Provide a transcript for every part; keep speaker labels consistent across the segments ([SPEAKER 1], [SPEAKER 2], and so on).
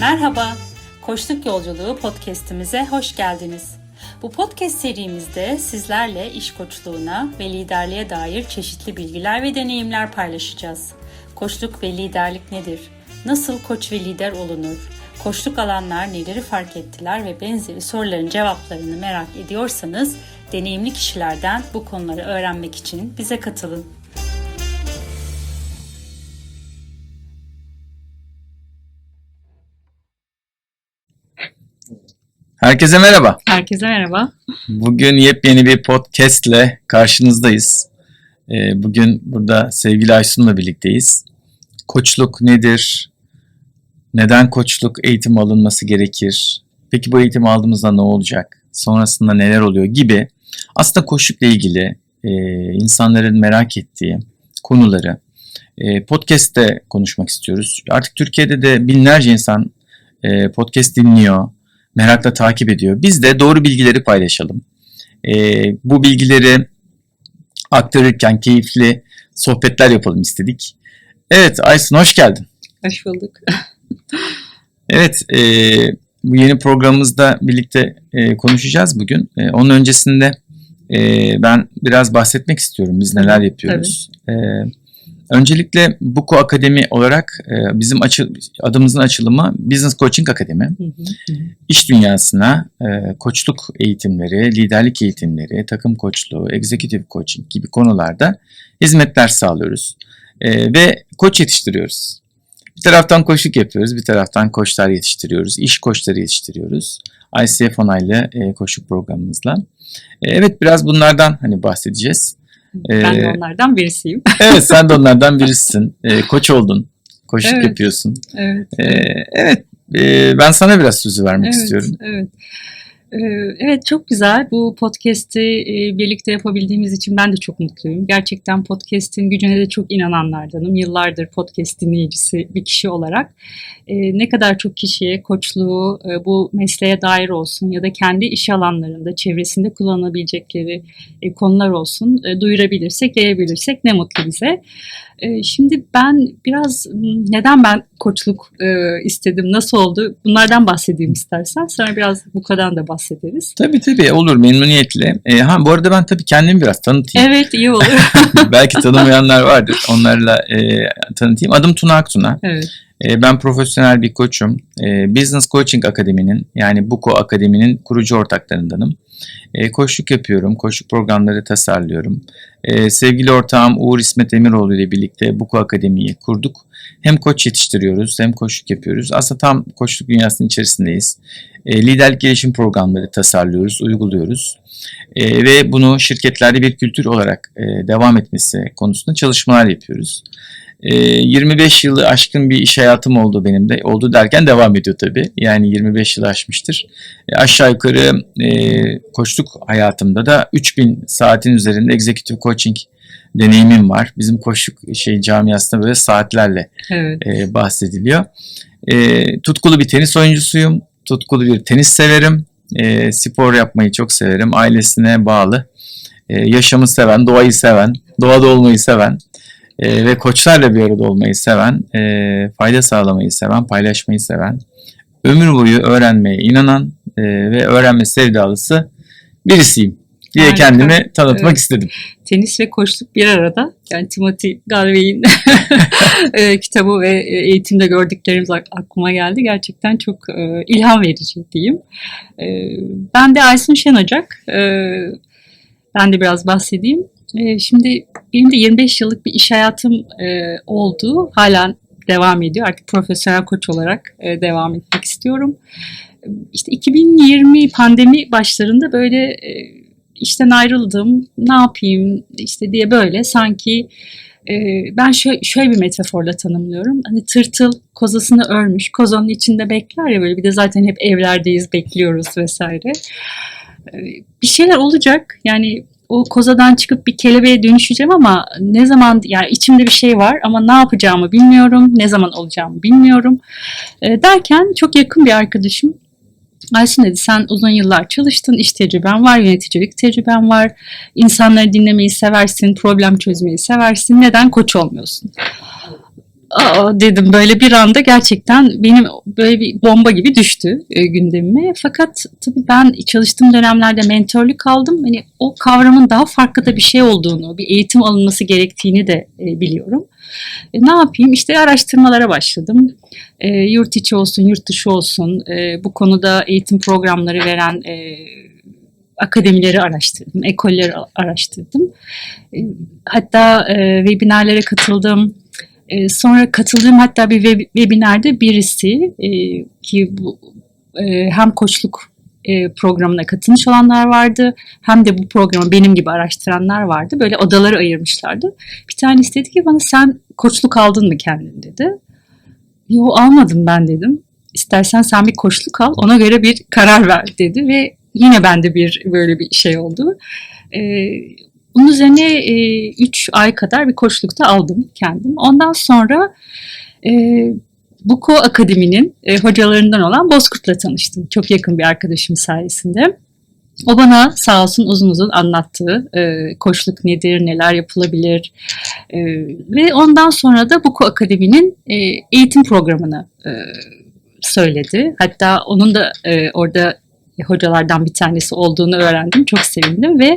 [SPEAKER 1] Merhaba, Koçluk Yolculuğu podcast'imize hoş geldiniz. Bu podcast serimizde sizlerle iş koçluğuna ve liderliğe dair çeşitli bilgiler ve deneyimler paylaşacağız. Koçluk ve liderlik nedir? Nasıl koç ve lider olunur? Koçluk alanlar neleri fark ettiler ve benzeri soruların cevaplarını merak ediyorsanız deneyimli kişilerden bu konuları öğrenmek için bize katılın.
[SPEAKER 2] Herkese merhaba.
[SPEAKER 1] Herkese merhaba.
[SPEAKER 2] Bugün yepyeni bir podcastle karşınızdayız. Ee, Bugün burada sevgili Aysun'la birlikteyiz. Koçluk nedir? Neden koçluk eğitim alınması gerekir? Peki bu eğitim aldığımızda ne olacak? Sonrasında neler oluyor gibi aslında koçlukla ilgili e, insanların merak ettiği konuları e, podcast'te konuşmak istiyoruz. Artık Türkiye'de de binlerce insan e, podcast dinliyor, merakla takip ediyor. Biz de doğru bilgileri paylaşalım. E, bu bilgileri aktarırken keyifli sohbetler yapalım istedik. Evet Aysun hoş geldin.
[SPEAKER 1] Hoş bulduk.
[SPEAKER 2] Evet e, bu yeni programımızda birlikte e, konuşacağız bugün. E, onun öncesinde e, ben biraz bahsetmek istiyorum biz neler yapıyoruz. E, öncelikle Buko Akademi olarak e, bizim açı, adımızın açılımı Business Coaching Akademi. İş dünyasına e, koçluk eğitimleri, liderlik eğitimleri, takım koçluğu, executive coaching gibi konularda hizmetler sağlıyoruz. E, ve koç yetiştiriyoruz. Bir taraftan koçluk yapıyoruz, bir taraftan koçlar yetiştiriyoruz, iş koçları yetiştiriyoruz. ICF onaylı koçluk programımızla. Evet biraz bunlardan hani bahsedeceğiz.
[SPEAKER 1] Ben de
[SPEAKER 2] Ee,
[SPEAKER 1] onlardan birisiyim.
[SPEAKER 2] Evet sen de onlardan birisin. E, koç oldun, koçluk
[SPEAKER 1] Evet.
[SPEAKER 2] yapıyorsun.
[SPEAKER 1] Evet.
[SPEAKER 2] E, evet e, ben sana biraz sözü vermek
[SPEAKER 1] evet,
[SPEAKER 2] istiyorum.
[SPEAKER 1] Evet. Ee, Evet çok güzel. Bu podcast'i e, birlikte yapabildiğimiz için ben de çok mutluyum. Gerçekten podcast'in gücüne de çok inananlardanım. Yıllardır podcast dinleyicisi bir kişi olarak. Ee, Ne kadar çok kişiye koçluğu e, bu mesleğe dair olsun ya da kendi iş alanlarında, çevresinde kullanabilecekleri e, konular olsun duyurabilirsek, yayabilirsek ne mutlu bize. E, Şimdi ben biraz neden ben koçluk istedim, nasıl oldu bunlardan bahsedeyim istersen. Sonra biraz bu kadar da bahsederiz.
[SPEAKER 2] Tabii tabii olur memnuniyetle. E, ha bu arada ben tabii kendimi biraz tanıtayım.
[SPEAKER 1] Evet iyi olur.
[SPEAKER 2] Belki tanımayanlar vardır. Onlarla e, tanıtayım. Adım Tuna Aktuna.
[SPEAKER 1] evet.
[SPEAKER 2] E, ben profesyonel bir koçum. E, Business Coaching Akademi'nin yani Buko Akademi'nin kurucu ortaklarındanım. E, koçluk yapıyorum. Koçluk programları tasarlıyorum. Sevgili ortağım Uğur İsmet Emiroğlu ile birlikte Buko Akademi'yi kurduk. Hem koç yetiştiriyoruz hem koçluk yapıyoruz. Aslında tam koçluk dünyasının içerisindeyiz. Liderlik gelişim programları tasarlıyoruz, uyguluyoruz. Ve bunu şirketlerde bir kültür olarak e, devam etmesi konusunda çalışmalar yapıyoruz. E, 25 yılı aşkın bir iş hayatım oldu benim de. Oldu derken devam ediyor tabii. Yani 25 yılı aşmıştır. E, aşağı yukarı e, koçluk hayatımda da 3000 saatin üzerinde executive coaching deneyimim var. Bizim koçluk şey camiasında böyle saatlerle
[SPEAKER 1] Evet.
[SPEAKER 2] e, bahsediliyor. E, tutkulu bir tenis oyuncusuyum. Tutkulu bir tenis severim. E, spor yapmayı çok severim. Ailesine bağlı. E, yaşamı seven, doğayı seven, doğada olmayı seven e, ve koçlarla bir arada olmayı seven, e, fayda sağlamayı seven, paylaşmayı seven, ömür boyu öğrenmeye inanan e, ve öğrenme sevdalısı birisiyim diye
[SPEAKER 1] Harika.
[SPEAKER 2] kendimi tanıtmak
[SPEAKER 1] Evet.
[SPEAKER 2] istedim.
[SPEAKER 1] Tenis ve koçluk bir arada. Yani Timothy Galway'in e, kitabı ve e, eğitimde gördüklerimiz ak- aklıma geldi. Gerçekten çok e, ilham verici diyeyim. Ben de Aysun Şen Ocak. Ben de biraz bahsedeyim. E, şimdi benim de 25 yıllık bir iş hayatım e, oldu. Hala devam ediyor. Artık profesyonel koç olarak e, devam etmek istiyorum. İşte 2020 pandemi başlarında böyle e, işten ayrıldım. Ne yapayım işte diye böyle sanki ben şöyle, şöyle bir metaforla tanımlıyorum. Hani tırtıl kozasını örmüş. Kozanın içinde bekler ya böyle bir de zaten hep evlerdeyiz bekliyoruz vesaire. Bir şeyler olacak. Yani o kozadan çıkıp bir kelebeğe dönüşeceğim ama ne zaman yani içimde bir şey var ama ne yapacağımı bilmiyorum. Ne zaman olacağımı bilmiyorum. E, derken çok yakın bir arkadaşım Aysun dedi sen uzun yıllar çalıştın, iş tecrüben var, yöneticilik tecrüben var, insanları dinlemeyi seversin, problem çözmeyi seversin, neden koç olmuyorsun? Aa, dedim böyle bir anda gerçekten benim böyle bir bomba gibi düştü e, gündemime. Fakat tabii ben çalıştığım dönemlerde mentörlük aldım. Hani o kavramın daha farklı da bir şey olduğunu, bir eğitim alınması gerektiğini de e, biliyorum. E, ne yapayım? İşte araştırmalara başladım. E, yurt içi olsun, yurt dışı olsun e, bu konuda eğitim programları veren e, akademileri araştırdım, ekolleri araştırdım. E, hatta e, webinarlara katıldım. E, sonra katıldığım hatta bir web, webinerde birisi e, ki bu e, hem koçluk e, programına katılmış olanlar vardı hem de bu programı benim gibi araştıranlar vardı. Böyle odaları ayırmışlardı. Bir tanesi dedi ki bana sen koçluk aldın mı kendin dedi. Yo almadım ben dedim. İstersen sen bir koçluk al ona göre bir karar ver dedi ve yine bende bir böyle bir şey oldu. Ee, bunun üzerine 3 e, ay kadar bir koçlukta aldım kendim. Ondan sonra e, Buko Akademi'nin e, hocalarından olan Bozkurt'la tanıştım. Çok yakın bir arkadaşım sayesinde. O bana sağ olsun uzun uzun anlattı e, koçluk nedir, neler yapılabilir e, ve ondan sonra da Buko Akademi'nin e, eğitim programını e, söyledi. Hatta onun da e, orada hocalardan bir tanesi olduğunu öğrendim. Çok sevindim ve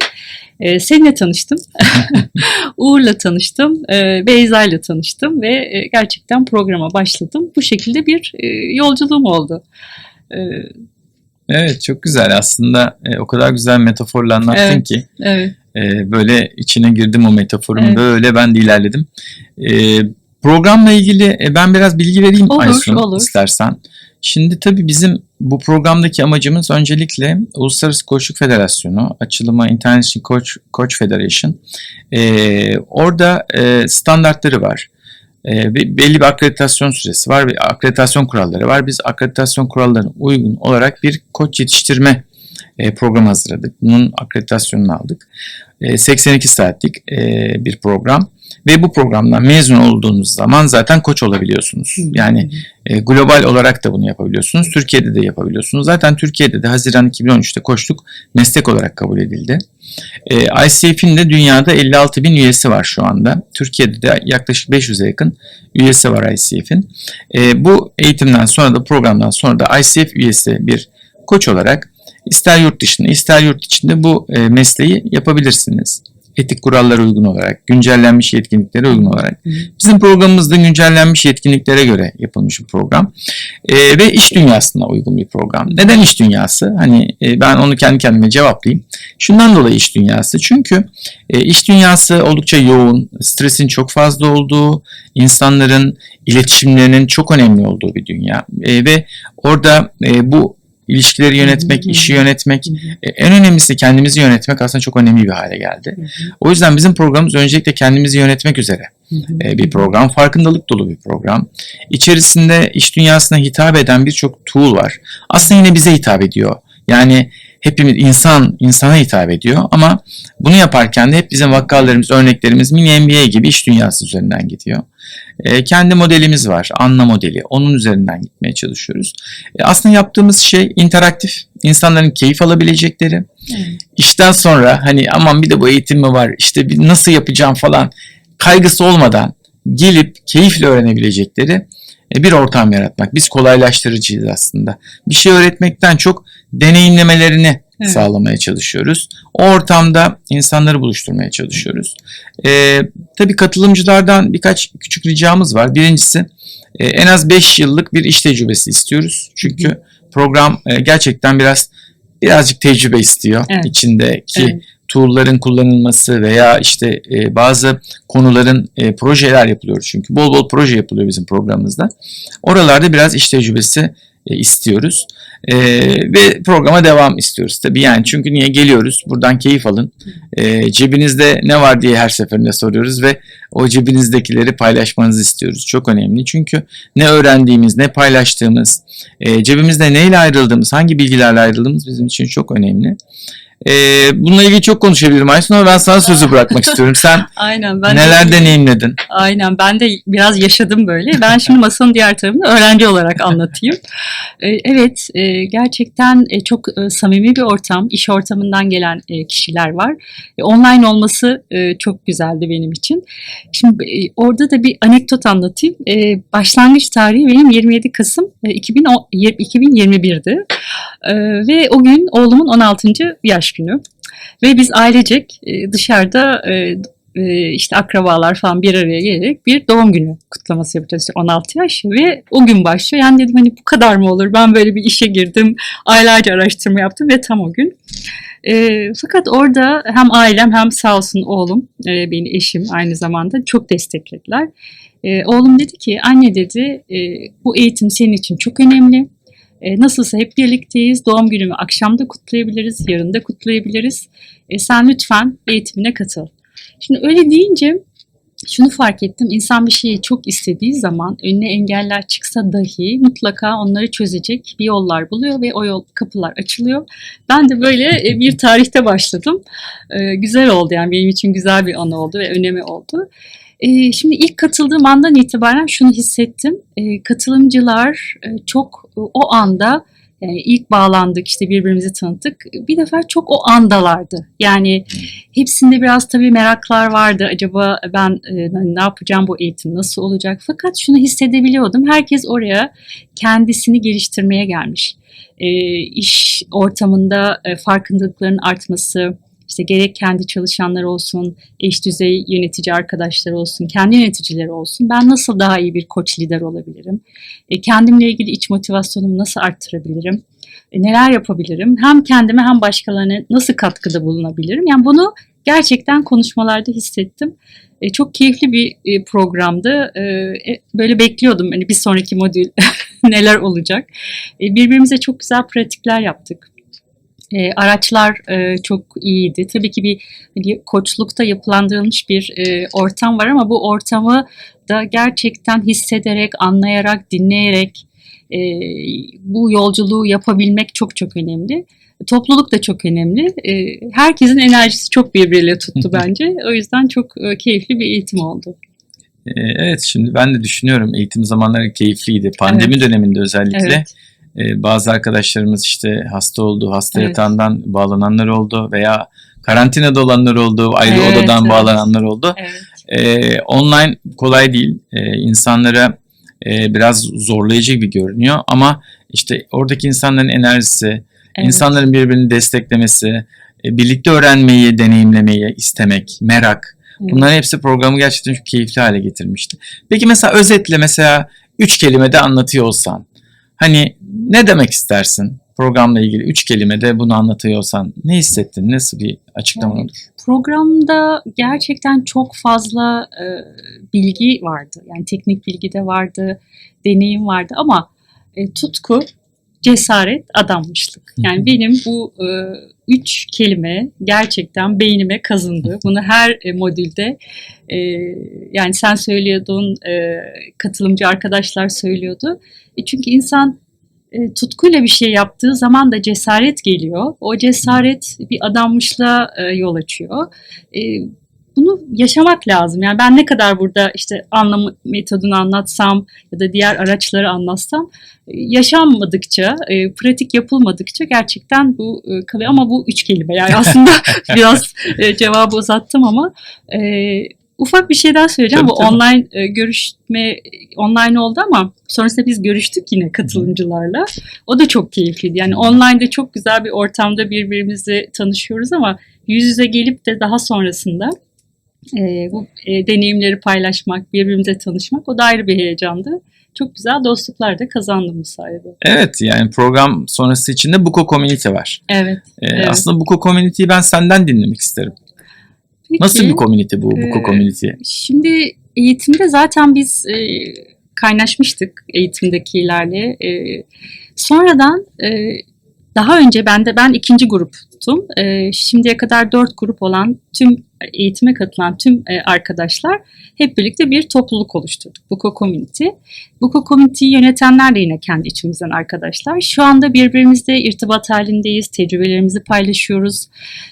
[SPEAKER 1] e, seninle tanıştım. Uğur'la tanıştım. E, Beyza'yla tanıştım ve e, gerçekten programa başladım. Bu şekilde bir e, yolculuğum oldu. E,
[SPEAKER 2] evet çok güzel aslında e, o kadar güzel metaforla anlattın
[SPEAKER 1] Evet,
[SPEAKER 2] ki
[SPEAKER 1] evet.
[SPEAKER 2] e, böyle içine girdim o metaforun
[SPEAKER 1] Evet.
[SPEAKER 2] böyle ben de ilerledim. E, programla ilgili e, ben biraz bilgi vereyim
[SPEAKER 1] Olur,
[SPEAKER 2] Aysun
[SPEAKER 1] olur.
[SPEAKER 2] istersen. Şimdi tabii bizim bu programdaki amacımız öncelikle Uluslararası Koçluk Federasyonu, açılımı International Coach, Coach Federation. E, orada e, standartları var. E, belli bir akreditasyon süresi var ve akreditasyon kuralları var. Biz akreditasyon kurallarına uygun olarak bir koç yetiştirme e, programı hazırladık. Bunun akreditasyonunu aldık. E, 82 saatlik e, bir program ve bu programdan mezun olduğunuz zaman zaten koç olabiliyorsunuz. Yani e, global olarak da bunu yapabiliyorsunuz. Türkiye'de de yapabiliyorsunuz. Zaten Türkiye'de de Haziran 2013'te koçluk meslek olarak kabul edildi. E, ICF'in de dünyada 56 bin üyesi var şu anda. Türkiye'de de yaklaşık 500'e yakın üyesi var ICF'in. E, bu eğitimden sonra da programdan sonra da ICF üyesi bir koç olarak ister yurt dışında ister yurt içinde bu e, mesleği yapabilirsiniz. Etik kurallara uygun olarak, güncellenmiş yetkinliklere uygun olarak. Bizim programımız da güncellenmiş yetkinliklere göre yapılmış bir program. E, ve iş dünyasına uygun bir program. Neden iş dünyası? Hani e, ben onu kendi kendime cevaplayayım. Şundan dolayı iş dünyası. Çünkü e, iş dünyası oldukça yoğun, stresin çok fazla olduğu, insanların iletişimlerinin çok önemli olduğu bir dünya. E, ve orada e, bu ilişkileri yönetmek, işi yönetmek, e, en önemlisi kendimizi yönetmek aslında çok önemli bir hale geldi. O yüzden bizim programımız öncelikle kendimizi yönetmek üzere e, bir program. Farkındalık dolu bir program. İçerisinde iş dünyasına hitap eden birçok tool var. Aslında yine bize hitap ediyor. Yani hepimiz insan insana hitap ediyor ama bunu yaparken de hep bizim vakalarımız, örneklerimiz mini MBA gibi iş dünyası üzerinden gidiyor. E, kendi modelimiz var, anla modeli. Onun üzerinden gitmeye çalışıyoruz. E, aslında yaptığımız şey interaktif, insanların keyif alabilecekleri. İşten sonra hani aman bir de bu eğitim mi var, işte bir nasıl yapacağım falan kaygısı olmadan gelip keyifle öğrenebilecekleri e, bir ortam yaratmak. Biz kolaylaştırıcıyız aslında. Bir şey öğretmekten çok deneyimlemelerini
[SPEAKER 1] Evet.
[SPEAKER 2] sağlamaya çalışıyoruz. O ortamda insanları buluşturmaya çalışıyoruz. Ee, tabii katılımcılardan birkaç küçük ricamız var. Birincisi e, en az 5 yıllık bir iş tecrübesi istiyoruz. Çünkü program e, gerçekten biraz birazcık tecrübe istiyor.
[SPEAKER 1] Evet.
[SPEAKER 2] İçindeki
[SPEAKER 1] Evet.
[SPEAKER 2] tool'ların kullanılması veya işte e, bazı konuların e, projeler yapılıyor çünkü bol bol proje yapılıyor bizim programımızda. Oralarda biraz iş tecrübesi istiyoruz. E, ve programa devam istiyoruz tabii. Yani çünkü niye? Geliyoruz buradan keyif alın. E, cebinizde ne var diye her seferinde soruyoruz ve o cebinizdekileri paylaşmanızı istiyoruz. Çok önemli. Çünkü ne öğrendiğimiz ne paylaştığımız e, cebimizde neyle ayrıldığımız hangi bilgilerle ayrıldığımız bizim için çok önemli. E, bununla ilgili çok konuşabilirim Aysun ama ben sana sözü bırakmak istiyorum. Sen
[SPEAKER 1] Aynen. Ben
[SPEAKER 2] neler
[SPEAKER 1] de,
[SPEAKER 2] deneyimledin?
[SPEAKER 1] Aynen. Ben de biraz yaşadım böyle. Ben şimdi masanın diğer tarafını öğrenci olarak anlatayım. Ee, evet. e, gerçekten e, çok e, samimi bir ortam. iş ortamından gelen e, kişiler var. E, Online olması e, çok güzeldi benim için. Şimdi e, orada da bir anekdot anlatayım. E, Başlangıç tarihi benim 27 Kasım e, 2010 2021'di. E, Ve o gün oğlumun 16. yaş günü. Ve biz ailecek e, dışarıda e, e, işte akrabalar falan bir araya gelerek bir doğum günü kutlaması yapacağız. İşte 16 yaş ve o gün başlıyor. Yani dedim hani bu kadar mı olur? Ben böyle bir işe girdim. Aylarca araştırma yaptım ve tam o gün. E, fakat orada hem ailem hem sağ olsun oğlum, e, benim eşim aynı zamanda çok desteklediler. E, oğlum dedi ki anne dedi e, bu eğitim senin için çok önemli. E, nasılsa hep birlikteyiz. Doğum günümü akşamda kutlayabiliriz, yarın da kutlayabiliriz. E, sen lütfen eğitimine katıl. Şimdi öyle deyince şunu fark ettim. İnsan bir şeyi çok istediği zaman önüne engeller çıksa dahi mutlaka onları çözecek bir yollar buluyor ve o yol kapılar açılıyor. Ben de böyle e, bir tarihte başladım. E, güzel oldu yani benim için güzel bir anı oldu ve önemi oldu. E, şimdi ilk katıldığım andan itibaren şunu hissettim. E, katılımcılar e, çok e, o anda ilk bağlandık işte birbirimizi tanıttık. Bir defa çok o andalardı. Yani hepsinde biraz tabii meraklar vardı. Acaba ben e, ne yapacağım bu eğitim nasıl olacak? Fakat şunu hissedebiliyordum. Herkes oraya kendisini geliştirmeye gelmiş. E, iş ortamında farkındalıkların artması, işte gerek kendi çalışanlar olsun, eş düzey yönetici arkadaşlar olsun, kendi yöneticileri olsun. Ben nasıl daha iyi bir koç lider olabilirim? E, kendimle ilgili iç motivasyonumu nasıl arttırabilirim? E, neler yapabilirim? Hem kendime hem başkalarına nasıl katkıda bulunabilirim? Yani bunu gerçekten konuşmalarda hissettim. E, çok keyifli bir e, programdı. E, e, böyle bekliyordum hani bir sonraki modül neler olacak. E, birbirimize çok güzel pratikler yaptık. E, araçlar e, çok iyiydi. Tabii ki bir hani, koçlukta yapılandırılmış bir e, ortam var ama bu ortamı da gerçekten hissederek, anlayarak, dinleyerek e, bu yolculuğu yapabilmek çok çok önemli. Topluluk da çok önemli. E, herkesin enerjisi çok birbiriyle tuttu bence. O yüzden çok e, keyifli bir eğitim oldu.
[SPEAKER 2] E, evet şimdi ben de düşünüyorum eğitim zamanları keyifliydi. Pandemi
[SPEAKER 1] Evet.
[SPEAKER 2] döneminde özellikle.
[SPEAKER 1] Evet.
[SPEAKER 2] E, bazı arkadaşlarımız işte hasta oldu, hasta
[SPEAKER 1] Evet.
[SPEAKER 2] yatağından bağlananlar oldu veya karantinada olanlar oldu, ayrı
[SPEAKER 1] Evet,
[SPEAKER 2] odadan
[SPEAKER 1] evet.
[SPEAKER 2] bağlananlar oldu.
[SPEAKER 1] Evet.
[SPEAKER 2] E, online kolay değil. E, insanlara e, biraz zorlayıcı gibi görünüyor ama işte oradaki insanların enerjisi,
[SPEAKER 1] Evet.
[SPEAKER 2] insanların birbirini desteklemesi, e, birlikte öğrenmeyi, deneyimlemeyi istemek, merak.
[SPEAKER 1] Evet.
[SPEAKER 2] Bunların hepsi programı gerçekten çok keyifli hale getirmişti. Peki mesela özetle mesela üç kelimede anlatıyor olsan hani ne demek istersin? Programla ilgili üç kelimede bunu anlatıyor olsan ne hissettin? Nasıl bir açıklama
[SPEAKER 1] Yani-
[SPEAKER 2] olur?
[SPEAKER 1] Programda gerçekten çok fazla e, bilgi vardı. Yani teknik bilgi de vardı, deneyim vardı ama e, tutku, cesaret, adanmışlık. Yani benim bu e, üç kelime gerçekten beynime kazındı. Bunu her e, modülde e, yani sen söylüyordun, e, katılımcı arkadaşlar söylüyordu. E, çünkü insan e, tutkuyla bir şey yaptığı zaman da cesaret geliyor. O cesaret bir adanmışlığa e, yol açıyor. E, bunu yaşamak lazım. Yani ben ne kadar burada işte anlam metodunu anlatsam ya da diğer araçları anlatsam e, yaşanmadıkça, e, pratik yapılmadıkça gerçekten bu e, kalıyor. Ama bu üç kelime yani aslında biraz e, cevabı uzattım ama e, ufak bir şey daha söyleyeceğim.
[SPEAKER 2] Tabii,
[SPEAKER 1] bu
[SPEAKER 2] tabii.
[SPEAKER 1] online e, görüşme online oldu ama sonrasında biz görüştük yine katılımcılarla. O da çok keyifliydi. Yani online'da çok güzel bir ortamda birbirimizi tanışıyoruz ama yüz yüze gelip de daha sonrasında e, bu e, deneyimleri paylaşmak, birbirimize tanışmak o da ayrı bir heyecandı. Çok güzel dostluklar da kazandım bu sayede.
[SPEAKER 2] Evet yani program sonrası içinde Buko Community var.
[SPEAKER 1] Evet.
[SPEAKER 2] Ee,
[SPEAKER 1] Evet.
[SPEAKER 2] Aslında Buko Community'yi ben senden dinlemek isterim.
[SPEAKER 1] Peki,
[SPEAKER 2] Nasıl bir community bu Buko
[SPEAKER 1] e,
[SPEAKER 2] Community?
[SPEAKER 1] Şimdi eğitimde zaten biz e, kaynaşmıştık eğitimdekilerle. E, sonradan e, daha önce ben de ben ikinci grup gruptum. E, şimdiye kadar dört grup olan tüm eğitime katılan tüm e, arkadaşlar hep birlikte bir topluluk oluşturduk. Buko Community. Buko Community'yi yönetenler de yine kendi içimizden arkadaşlar. Şu anda birbirimizle irtibat halindeyiz, tecrübelerimizi paylaşıyoruz.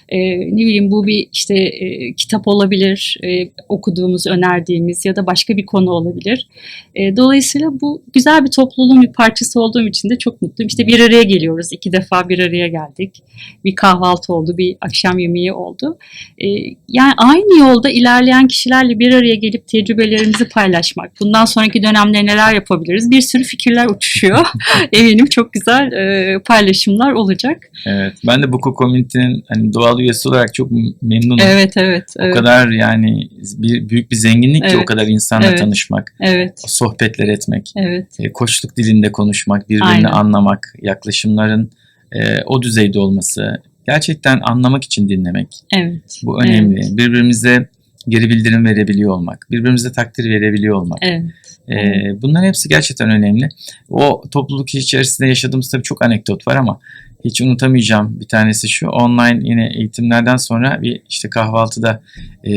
[SPEAKER 1] E, ne bileyim bu bir işte e, kitap olabilir, e, okuduğumuz, önerdiğimiz ya da başka bir konu olabilir. E, dolayısıyla bu güzel bir topluluğun bir parçası olduğum için de çok mutluyum. İşte bir araya geliyoruz. iki defa bir araya geldik. Bir kahvaltı oldu, bir akşam yemeği oldu. E, yani aynı yolda ilerleyen kişilerle bir araya gelip tecrübelerimizi paylaşmak. Bundan sonraki dönemde neler yapabiliriz? Bir sürü fikirler uçuşuyor. Eminim çok güzel e, paylaşımlar olacak.
[SPEAKER 2] Evet. Ben de Buko Community'nin hani doğal üyesi olarak çok memnunum.
[SPEAKER 1] Evet, evet.
[SPEAKER 2] O
[SPEAKER 1] evet.
[SPEAKER 2] kadar yani bir, büyük bir zenginlik ki
[SPEAKER 1] Evet.
[SPEAKER 2] o kadar insanla
[SPEAKER 1] Evet.
[SPEAKER 2] tanışmak,
[SPEAKER 1] Evet,
[SPEAKER 2] sohbetler etmek,
[SPEAKER 1] evet.
[SPEAKER 2] e, koçluk dilinde konuşmak, birbirini
[SPEAKER 1] Aynen.
[SPEAKER 2] anlamak, yaklaşımların e, o düzeyde olması, gerçekten anlamak için dinlemek.
[SPEAKER 1] Evet.
[SPEAKER 2] Bu önemli.
[SPEAKER 1] Evet.
[SPEAKER 2] Birbirimize geri bildirim verebiliyor olmak, birbirimize takdir verebiliyor olmak.
[SPEAKER 1] Evet.
[SPEAKER 2] E, bunların hepsi gerçekten önemli. O topluluk içerisinde yaşadığımız tabii çok anekdot var ama hiç unutamayacağım bir tanesi şu. Online yine eğitimlerden sonra bir işte kahvaltıda e,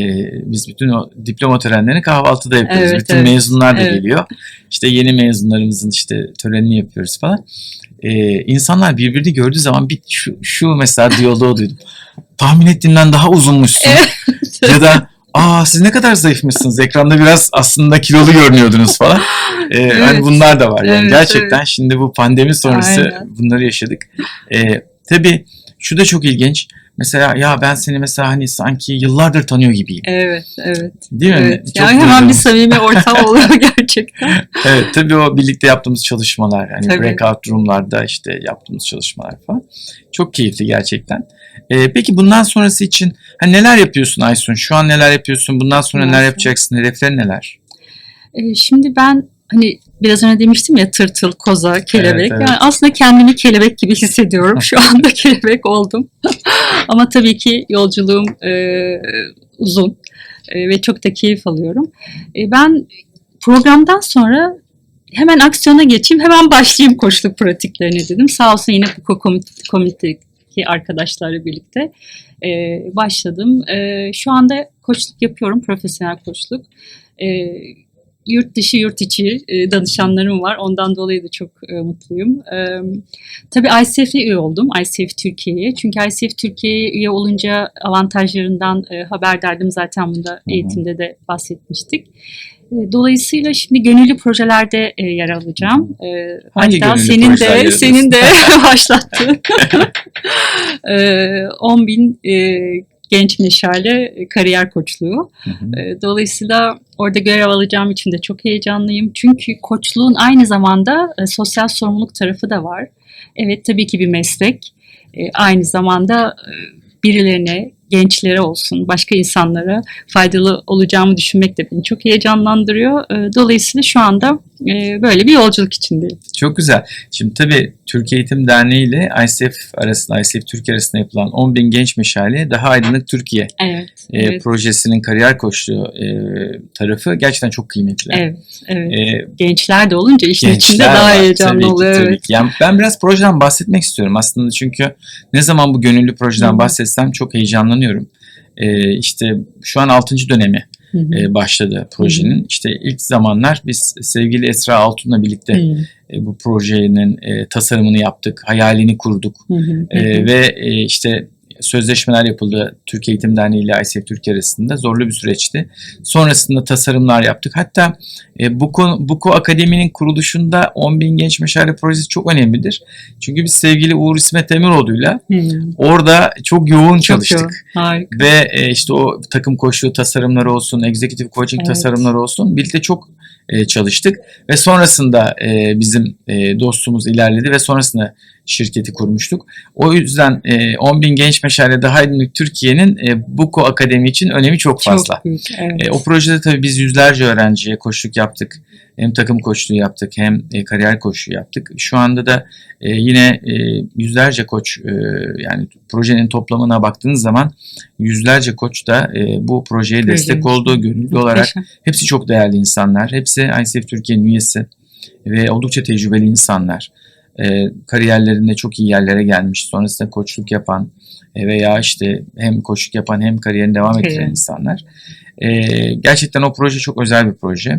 [SPEAKER 2] biz bütün o diploma törenlerini kahvaltıda yapıyoruz.
[SPEAKER 1] Evet,
[SPEAKER 2] bütün
[SPEAKER 1] evet.
[SPEAKER 2] mezunlar da
[SPEAKER 1] Evet.
[SPEAKER 2] geliyor. İşte yeni mezunlarımızın işte törenini yapıyoruz falan. E, insanlar birbirini gördüğü zaman bir şu, şu mesela diyaloğu duydum. Tahmin ettiğimden daha uzunmuşsun. ya da aa siz ne kadar zayıfmışsınız. Ekranda biraz aslında kilolu görünüyordunuz falan. Ee,
[SPEAKER 1] Evet.
[SPEAKER 2] Hani bunlar da var. Yani
[SPEAKER 1] Evet,
[SPEAKER 2] gerçekten şimdi bu pandemi sonrası
[SPEAKER 1] Aynen.
[SPEAKER 2] bunları yaşadık. Ee, tabii şu da çok ilginç. Mesela ya ben seni mesela hani sanki yıllardır tanıyor gibiyim.
[SPEAKER 1] Evet, evet.
[SPEAKER 2] Değil mi?
[SPEAKER 1] evet.
[SPEAKER 2] Çok
[SPEAKER 1] Yani hemen bir samimi ortam oluyor gerçekten.
[SPEAKER 2] Evet tabii o birlikte yaptığımız çalışmalar hani
[SPEAKER 1] Tabii.
[SPEAKER 2] breakout roomlarda işte yaptığımız çalışmalar falan. Çok keyifli gerçekten. Ee, peki bundan sonrası için hani neler yapıyorsun Aysun? Şu an neler yapıyorsun? Bundan sonra neler yapacaksın? Hedeflerin neler?
[SPEAKER 1] Ee, Şimdi ben hani biraz önce demiştim ya tırtıl, koza, kelebek.
[SPEAKER 2] evet.
[SPEAKER 1] Yani aslında kendimi kelebek gibi hissediyorum. Şu anda kelebek oldum. Ama tabii ki yolculuğum e, uzun e, ve çok da keyif alıyorum. E, ben programdan sonra hemen aksiyona geçeyim, hemen başlayayım koçluk pratiklerine dedim. Sağ olsun yine bu komünitedeki arkadaşlarla birlikte e, başladım. E, şu anda koçluk yapıyorum, profesyonel koçluk. E, yurt dışı, yurt içi e, danışanlarım var. Ondan dolayı da çok e, mutluyum. E, tabii ICF'ye üye oldum. ICF Türkiye'ye. Çünkü ICF Türkiye'ye üye olunca avantajlarından e, haberdardım. Zaten bunda eğitimde de bahsetmiştik. Dolayısıyla şimdi gönüllü projelerde e, yer alacağım. E,
[SPEAKER 2] Hangi
[SPEAKER 1] hatta senin de senin de başlattığın e, 10 bin e, genç meşale e, kariyer koçluğu.
[SPEAKER 2] Hı hı.
[SPEAKER 1] E, Dolayısıyla orada görev alacağım için de çok heyecanlıyım. Çünkü koçluğun aynı zamanda e, sosyal sorumluluk tarafı da var. Evet tabii ki bir meslek. Aynı zamanda birilerine, gençlere olsun, başka insanlara faydalı olacağımı düşünmek de beni çok heyecanlandırıyor. Dolayısıyla şu anda böyle bir yolculuk içindeyim.
[SPEAKER 2] Çok güzel. Şimdi tabii Türkiye Eğitim Derneği ile ICF arasında, ICF Türkiye arasında yapılan 10 bin genç meşale Daha Aydınlık Türkiye
[SPEAKER 1] Evet,
[SPEAKER 2] e,
[SPEAKER 1] evet,
[SPEAKER 2] projesinin kariyer koçluğu e, tarafı gerçekten çok kıymetli.
[SPEAKER 1] evet, evet.
[SPEAKER 2] E,
[SPEAKER 1] Gençler de olunca işin içinde daha
[SPEAKER 2] var, tabii
[SPEAKER 1] heyecanlı
[SPEAKER 2] ki,
[SPEAKER 1] oluyor.
[SPEAKER 2] tabii
[SPEAKER 1] Evet.
[SPEAKER 2] ki. Yani ben biraz projeden bahsetmek istiyorum aslında çünkü ne zaman bu gönüllü projeden
[SPEAKER 1] Hı
[SPEAKER 2] bahsetsem çok heyecanlanıyorum. E, işte şu an 6. dönemi. E, başladı projenin. İşte ilk zamanlar biz sevgili Esra Altun'la birlikte
[SPEAKER 1] Hı
[SPEAKER 2] e, bu projenin e, tasarımını yaptık, hayalini kurduk.
[SPEAKER 1] hı hı hı.
[SPEAKER 2] E, ve e, işte sözleşmeler yapıldı Türkiye Eğitim Derneği ile ICF Türkiye arasında zorlu bir süreçti. Sonrasında tasarımlar yaptık. Hatta e, Buko, Buko Akademi'nin kuruluşunda 10 bin genç meşale projesi çok önemlidir. Çünkü biz sevgili Uğur İsmet Emiroğlu'yla
[SPEAKER 1] Hı.
[SPEAKER 2] orada çok yoğun
[SPEAKER 1] Çok
[SPEAKER 2] çalıştık.
[SPEAKER 1] yoğun, Harika.
[SPEAKER 2] Ve e, işte o takım koşulu tasarımları olsun, executive coaching
[SPEAKER 1] Evet.
[SPEAKER 2] tasarımları olsun birlikte çok e, çalıştık. Ve sonrasında e, bizim e, dostluğumuz ilerledi ve sonrasında şirketi kurmuştuk. O yüzden e, 10 bin genç meşale daha aydınlık Türkiye'nin e, Buko Akademi için önemi çok fazla.
[SPEAKER 1] Çok büyük. Evet.
[SPEAKER 2] E, o projede tabii biz yüzlerce öğrenciye koçluk yaptık. Hem takım koçluğu yaptık hem e, kariyer koçluğu yaptık. Şu anda da e, yine e, yüzlerce koç e, yani projenin toplamına baktığınız zaman yüzlerce koç da e, bu projeye
[SPEAKER 1] Proje.
[SPEAKER 2] destek oldu. Gönüllü olarak hepsi çok değerli insanlar. Hepsi ICF Türkiye'nin üyesi ve oldukça tecrübeli insanlar. E, kariyerlerinde çok iyi yerlere gelmiş. Sonrasında koçluk yapan, e, veya işte hem koşuk yapan hem kariyerini devam ettiren insanlar. E, gerçekten o proje çok özel bir proje.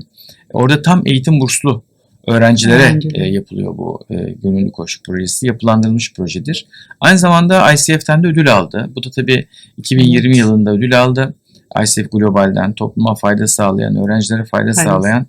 [SPEAKER 2] Orada tam eğitim burslu öğrencilere
[SPEAKER 1] Öğrenciler.
[SPEAKER 2] e, yapılıyor bu e, gönüllü koşu projesi. Yapılandırılmış projedir. Aynı zamanda ICF'ten de ödül aldı. Bu da tabii 2020
[SPEAKER 1] Evet.
[SPEAKER 2] yılında ödül aldı. ICF Global'den topluma fayda sağlayan, öğrencilere fayda
[SPEAKER 1] Fayda.
[SPEAKER 2] sağlayan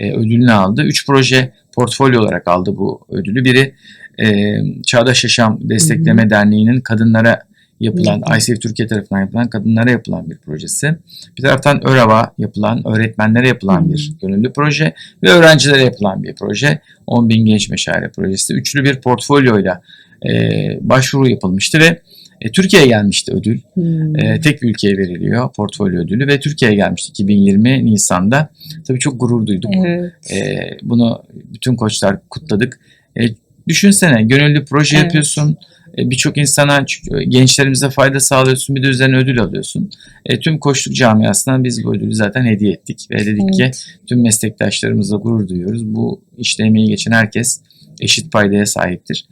[SPEAKER 2] e, ödülünü aldı. Üç proje portfolyo olarak aldı bu ödülü. Biri e, Çağdaş Yaşam Destekleme Derneği'nin kadınlara yapılan,
[SPEAKER 1] Hı hı.
[SPEAKER 2] ICF Türkiye tarafından yapılan kadınlara yapılan bir projesi. Bir taraftan ÖRAV'a yapılan, öğretmenlere yapılan
[SPEAKER 1] Hı.
[SPEAKER 2] bir gönüllü proje ve öğrencilere yapılan bir proje. 10 bin genç meşale projesi. Üçlü bir portfolyoyla e, başvuru yapılmıştı ve e, Türkiye'ye gelmişti ödül.
[SPEAKER 1] Hmm.
[SPEAKER 2] E, tek ülkeye veriliyor portfolyo ödülü ve Türkiye'ye gelmişti 2020 Nisan'da. Tabii çok gurur duyduk.
[SPEAKER 1] Evet.
[SPEAKER 2] E, bunu bütün koçlar kutladık. E, düşünsene gönüllü proje
[SPEAKER 1] Evet.
[SPEAKER 2] yapıyorsun. E, Birçok insana, gençlerimize fayda sağlıyorsun. Bir de üzerine ödül alıyorsun. E, tüm koçluk camiasından biz bu ödülü zaten hediye ettik. Ve dedik ki
[SPEAKER 1] Evet.
[SPEAKER 2] tüm meslektaşlarımızla gurur duyuyoruz. Bu işte emeği geçen herkes eşit paydaya sahiptir.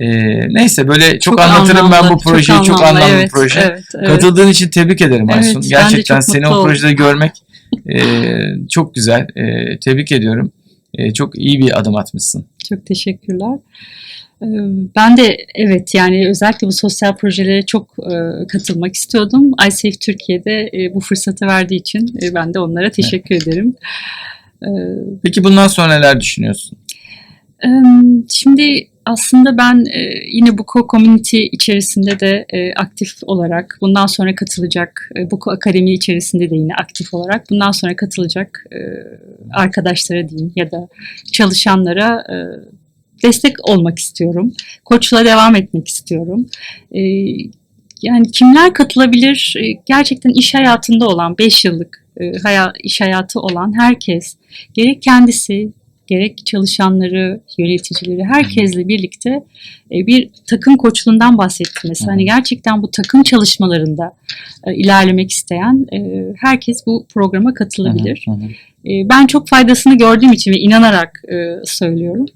[SPEAKER 2] E, neyse böyle çok, anlatırım ben bu
[SPEAKER 1] anlamlı,
[SPEAKER 2] projeyi. Çok anlamlı,
[SPEAKER 1] evet,
[SPEAKER 2] bir proje.
[SPEAKER 1] Evet, evet.
[SPEAKER 2] Katıldığın için tebrik ederim
[SPEAKER 1] Evet,
[SPEAKER 2] Aysun. Gerçekten
[SPEAKER 1] çok
[SPEAKER 2] seni o
[SPEAKER 1] oldum.
[SPEAKER 2] projede görmek e, çok güzel. E, tebrik ediyorum. E, çok iyi bir adım atmışsın.
[SPEAKER 1] Çok teşekkürler. Ee, Ben de evet yani özellikle bu sosyal projelere çok e, katılmak istiyordum. ICF Türkiye'de e, bu fırsatı verdiği için e, ben de onlara teşekkür ederim. Ee,
[SPEAKER 2] Peki bundan sonra neler düşünüyorsun?
[SPEAKER 1] Şimdi aslında ben e, yine Buko Community içerisinde de e, aktif olarak bundan sonra katılacak e, Buko Akademi içerisinde de yine aktif olarak bundan sonra katılacak e, arkadaşlara diyeyim ya da çalışanlara e, destek olmak istiyorum. Koçla devam etmek istiyorum. E, Yani kimler katılabilir? E, Gerçekten iş hayatında olan 5 yıllık e, haya- iş hayatı olan herkes gerek kendisi gerek çalışanları, yöneticileri herkesle birlikte e, bir takım koçluğundan bahsettim mesela. Hani gerçekten bu takım çalışmalarında e, ilerlemek isteyen e, herkes bu programa katılabilir. Ben çok faydasını gördüğüm için ve inanarak söylüyorum.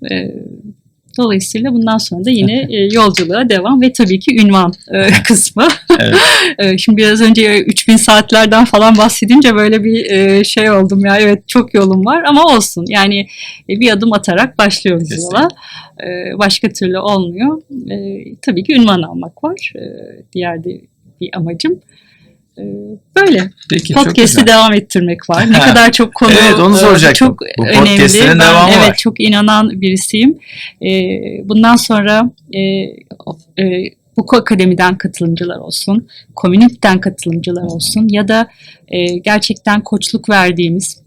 [SPEAKER 1] Dolayısıyla bundan sonra da yine e, yolculuğa devam ve tabii ki ünvan e, kısmı.
[SPEAKER 2] Evet.
[SPEAKER 1] E, Şimdi biraz önce 3000 saatlerden falan bahsedince böyle bir e, şey oldum ya evet çok yolum var ama olsun yani e, bir adım atarak başlıyoruz
[SPEAKER 2] Kesinlikle.
[SPEAKER 1] yola. E, Başka türlü olmuyor. E, Tabii ki ünvan almak var. E, Diğer de bir amacım. E, Böyle.
[SPEAKER 2] Peki
[SPEAKER 1] Podcast'i devam ettirmek var. Ne kadar çok konu
[SPEAKER 2] Evet, onu
[SPEAKER 1] e,
[SPEAKER 2] soracaktım.
[SPEAKER 1] çok
[SPEAKER 2] Bu
[SPEAKER 1] önemli.
[SPEAKER 2] podcastlerin
[SPEAKER 1] Ben
[SPEAKER 2] devamı
[SPEAKER 1] evet
[SPEAKER 2] var.
[SPEAKER 1] çok inanan birisiyim. E, Bundan sonra e, e, Akademi'den katılımcılar olsun, Community'den katılımcılar olsun ya da e, gerçekten koçluk verdiğimiz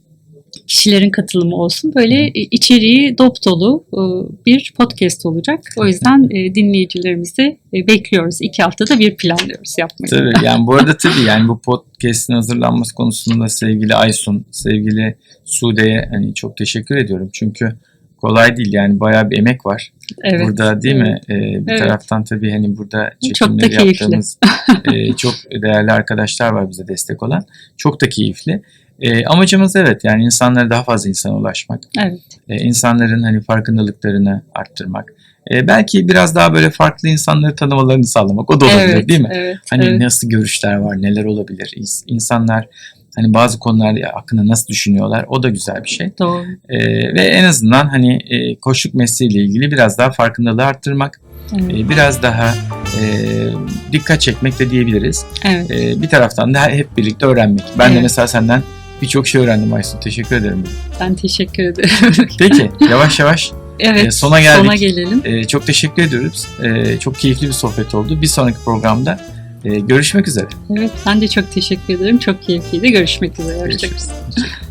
[SPEAKER 1] kişilerin katılımı olsun. Böyle içeriği dop dolu e, bir podcast olacak. O yüzden e, dinleyicilerimizi e, bekliyoruz. İki haftada bir planlıyoruz yapmayı.
[SPEAKER 2] Tabii yani bu arada tabii yani bu podcast'in hazırlanması konusunda sevgili Aysun, sevgili Sude'ye hani çok teşekkür ediyorum. Çünkü kolay değil yani bayağı bir emek var.
[SPEAKER 1] Evet.
[SPEAKER 2] burada değil mi? Ee, bir
[SPEAKER 1] Evet.
[SPEAKER 2] taraftan tabii hani burada
[SPEAKER 1] Çok da
[SPEAKER 2] çekimleri
[SPEAKER 1] keyifli.
[SPEAKER 2] yaptığımız e, çok değerli arkadaşlar var bize destek olan. Çok da keyifli. E, amacımız evet yani insanlara daha fazla insana ulaşmak.
[SPEAKER 1] Evet.
[SPEAKER 2] E, insanların hani farkındalıklarını arttırmak. E, belki biraz daha böyle farklı insanları tanımalarını sağlamak. O da olabilir
[SPEAKER 1] evet,
[SPEAKER 2] değil mi?
[SPEAKER 1] Evet.
[SPEAKER 2] Hani
[SPEAKER 1] evet.
[SPEAKER 2] nasıl görüşler var, neler olabilir? İns- İnsanlar hani bazı konular hakkında nasıl düşünüyorlar? O da güzel bir şey.
[SPEAKER 1] Doğru.
[SPEAKER 2] Ee, ve en azından hani e, koçluk mesleğiyle ilgili biraz daha farkındalığı arttırmak,
[SPEAKER 1] Evet.
[SPEAKER 2] e, biraz daha e, dikkat çekmek de diyebiliriz.
[SPEAKER 1] evet.
[SPEAKER 2] E, bir taraftan da hep birlikte öğrenmek. Ben de
[SPEAKER 1] Evet.
[SPEAKER 2] mesela senden birçok şey öğrendim Aysun. Teşekkür ederim.
[SPEAKER 1] Ben teşekkür ederim.
[SPEAKER 2] Peki yavaş yavaş
[SPEAKER 1] evet.
[SPEAKER 2] E, sona geldik.
[SPEAKER 1] Sona gelelim.
[SPEAKER 2] e, çok teşekkür ediyoruz. E, çok keyifli bir sohbet oldu. Bir sonraki programda e, görüşmek üzere.
[SPEAKER 1] Evet. Ben de çok teşekkür ederim. Çok keyifliydi. Görüşmek üzere. Hoşçakalın.